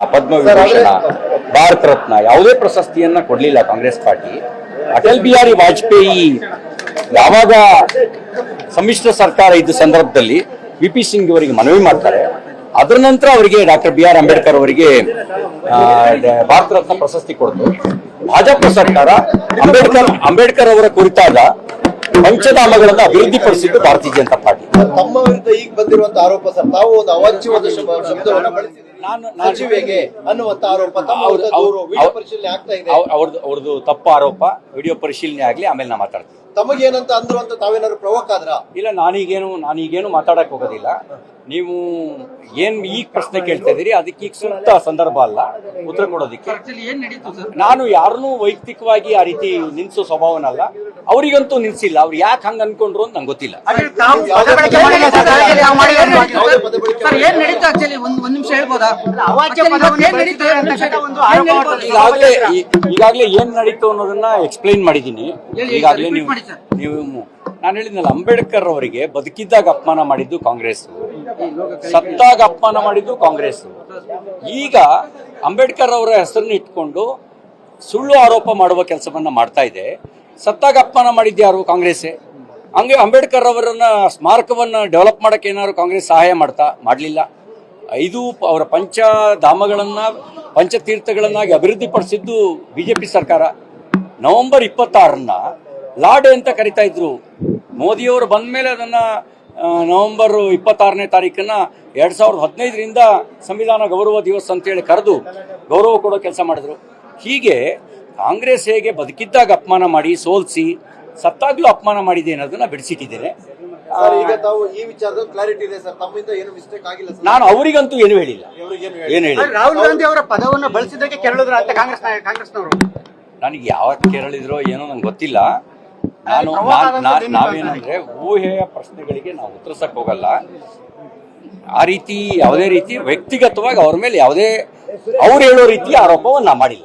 ಪದ್ಮವಿಭೂಷಣ ಭಾರತ ರತ್ನ ಯಾವುದೇ ಪ್ರಶಸ್ತಿಯನ್ನ ಕೊಡ್ಲಿಲ್ಲ ಕಾಂಗ್ರೆಸ್ ಪಾರ್ಟಿ. ಅಟಲ್ ಬಿಹಾರಿ ವಾಜಪೇಯಿ ಯಾವಾಗ ಸಮ್ಮಿಶ್ರ ಸರ್ಕಾರ ಇದ್ದ ಸಂದರ್ಭದಲ್ಲಿ ವಿ ಪಿ ಸಿಂಗ್ ಅವರಿಗೆ ಮನವಿ ಮಾಡ್ತಾರೆ ಅದರ ನಂತರ ಅವರಿಗೆ ಡಾಕ್ಟರ್ ಬಿ ಆರ್ ಅಂಬೇಡ್ಕರ್ ಅವರಿಗೆ ಭಾರತ ರತ್ನ ಪ್ರಶಸ್ತಿ ಕೊಡ್ತು. ಭಾಜಪ ಸರ್ಕಾರ ಅಂಬೇಡ್ಕರ್ ಅಂಬೇಡ್ಕರ್ ಅವರ ಕುರಿತಾದ ಪಂಚಧಾಮಗಳನ್ನು ಅಭಿವೃದ್ಧಿಪಡಿಸಿದ್ದು ಭಾರತೀಯ ಜನತಾ ಪಾರ್ಟಿ. ತಮ್ಮ ವಿರುದ್ಧ ಈಗ ಬಂದಿರುವಂತ ಆರೋಪ ಸರ್ ತಾವು ಒಂದು ಅವಾಚ್ಯವಾದ ಶಬ್ದವನ್ನು ಬಳಸಿದ್ದೀರಿ. ಅನ್ನುವಂತ ಆರೋಪ ತಮ್ಮ ಅವ್ರು- ಅವ್ರು- ವಿಡಿಯೋ ಪರಿಶೀಲನೆ ಆಗ್ತಾ ಇದೆ. ಅವ್ರ- ಅವ್ರದ್ದು ಅವ್ರದ್ದು ತಪ್ಪು ಆರೋಪ ವಿಡಿಯೋ ಪರಿಶೀಲನೆ ಆಗ್ಲಿ ಆಮೇಲೆ ನಾ ಮಾತಾಡ್ತೀನಿ. ತಮಗೇನಂತ ಅಂದ್ರು ಅಂತ ತಾವೇನಾದ್ರು ಪ್ರವೋಕ್ ಆದ್ರ? ಇಲ್ಲ ನಾನೀಗೇನು ನಾನೀಗೇನು ಮಾತಾಡಕ್ ಹೋಗೋದಿಲ್ಲ. ನೀವು ಏನ್ ಈಗ ಪ್ರಶ್ನೆ ಕೇಳ್ತಾ ಇದೀರಿ ಅದಕ್ಕೆ ಈಗ ಸೂಕ್ತ ಸಂದರ್ಭ ಅಲ್ಲ. ಉತ್ತರ ಕೊಡೋದಿಕ್ಕೆ. ನಾನು ಯಾರನ್ನೂ ವೈಯಕ್ತಿಕವಾಗಿ ಆ ರೀತಿ ನಿಲ್ಸೋ ಸ್ವಭಾವನಲ್ಲ. ಅವರಿಗಂತೂ ನಿಲ್ಸಿಲ್ಲ. ಅವ್ರು ಯಾಕೆ ಹಂಗ ಅನ್ಕೊಂಡ್ರು ಅಂತ ನಂಗೆ ಗೊತ್ತಿಲ್ಲ. ಹೇಳ್ಬೋದಾ? ಅವಾಚ್ಯ? ಈಗಾಗಲೇ ಈಗಾಗಲೇ ಏನ್ ನಡೀತು ಅನ್ನೋದನ್ನ ಎಕ್ಸ್ಪ್ಲೈನ್ ಮಾಡಿದ್ದೀನಿ. ಈಗಾಗಲೇ ನೀವು ನೀವು ನಾನು ಹೇಳಿದ್ನಲ್ಲ ಅಂಬೇಡ್ಕರ್ ಅವರಿಗೆ ಬದುಕಿದ್ದಾಗ ಅಪಮಾನ ಮಾಡಿದ್ದು ಕಾಂಗ್ರೆಸ್. ಸತ್ತಾಗ ಅಪಮಾನ ಮಾಡಿದ್ದು ಕಾಂಗ್ರೆಸ್. ಈಗ ಅಂಬೇಡ್ಕರ್ ಅವರ ಹೆಸರನ್ನ ಇಟ್ಕೊಂಡು ಸುಳ್ಳು ಆರೋಪ ಮಾಡುವ ಕೆಲಸವನ್ನ ಮಾಡ್ತಾ ಇದೆ. ಸತ್ತಾಗ ಅಪಮಾನ ಮಾಡಿದ್ದು ಯಾರು? ಕಾಂಗ್ರೆಸ್ಸೇ ಹಂಗೆ ಅಂಬೇಡ್ಕರ್ ಅವರನ್ನ ಸ್ಮಾರಕವನ್ನ ಡೆವಲಪ್ ಮಾಡಕ್ಕೆ ಏನಾದ್ರು ಕಾಂಗ್ರೆಸ್ ಸಹಾಯ ಮಾಡ್ತಾ ಮಾಡಲಿಲ್ಲ. ಐದು ಅವರ ಅವರ ಪಂಚಧಾಮಗಳನ್ನ, ಪಂಚತೀರ್ಥಗಳನ್ನಾಗಿ ಅಭಿವೃದ್ಧಿಪಡಿಸಿದ್ದು ಬಿಜೆಪಿ ಸರ್ಕಾರ. ನವೆಂಬರ್ ಇಪ್ಪತ್ತಾರನ್ನ ಲಾಡೆ ಅಂತ ಕರಿತಾ ಇದ್ರು. ಮೋದಿಯವರು ಬಂದ ಮೇಲೆ ಅದನ್ನ ನವೆಂಬರ್ ಇಪ್ಪತ್ತಾರನೇ ತಾರೀಕನ್ನ ಎರಡ್ ಸಾವಿರದ ಹದಿನೈದರಿಂದ ಸಂವಿಧಾನ ಗೌರವ ದಿವಸ ಅಂತೇಳಿ ಕರೆದು ಗೌರವ ಕೊಡೋ ಕೆಲಸ ಮಾಡಿದ್ರು. ಹೀಗೆ ಕಾಂಗ್ರೆಸ್ ಹೇಗೆ ಬದುಕಿದ್ದಾಗ ಅಪಮಾನ ಮಾಡಿ ಸೋಲ್ಸಿ, ಸತ್ತಾಗ್ಲೂ ಅಪಮಾನ ಮಾಡಿದೆ ಅನ್ನೋದನ್ನ ಬಿಡಿಸಿಟ್ಟಿದ್ದೇನೆ. ಈಗ ತಾವು ಈ ವಿಚಾರದಲ್ಲಿ ಕ್ಲಾರಿಟಿ ಇದೆ ಸರ್. ತಮ್ಮಿಂದ ಏನು ಮಿಸ್ಟೇಕ್ ಆಗಿಲ್ಲ ಸರ್. ನಾನು ಅವರಿಗಂತೂ ಏನು ಹೇಳಿಲ್ಲ. ಏನು ಹೇಳಿ ರಾಹುಲ್ ಗಾಂಧಿ ಅವರ ಪದವನ್ನು ಬಳಸಿದ್ದಕ್ಕೆ ಕೆರಳಿದ್ರು ಅಂತ ಕಾಂಗ್ರೆಸ್ ಕಾಂಗ್ರೆಸ್ನವರು. ನನಗೆ ಯಾವಾಗ ಕೇರಳಿದ್ರೋ ಏನೋ ನಂಗೆ ಗೊತ್ತಿಲ್ಲ. ನಾನು ನಾವೇನಂದ್ರೆ ಊಹೆಯ ಪ್ರಶ್ನೆಗಳಿಗೆ ನಾವು ಉತ್ತರಿಸಕ್ ಹೋಗಲ್ಲ ಆ ರೀತಿ ಯಾವುದೇ ರೀತಿ ವ್ಯಕ್ತಿಗತವಾಗಿ ಅವ್ರ ಮೇಲೆ ಯಾವುದೇ ಅವ್ರು ಹೇಳೋ ರೀತಿಯ ಆರೋಪವನ್ನ ನಾ ಮಾಡಿಲ್ಲ.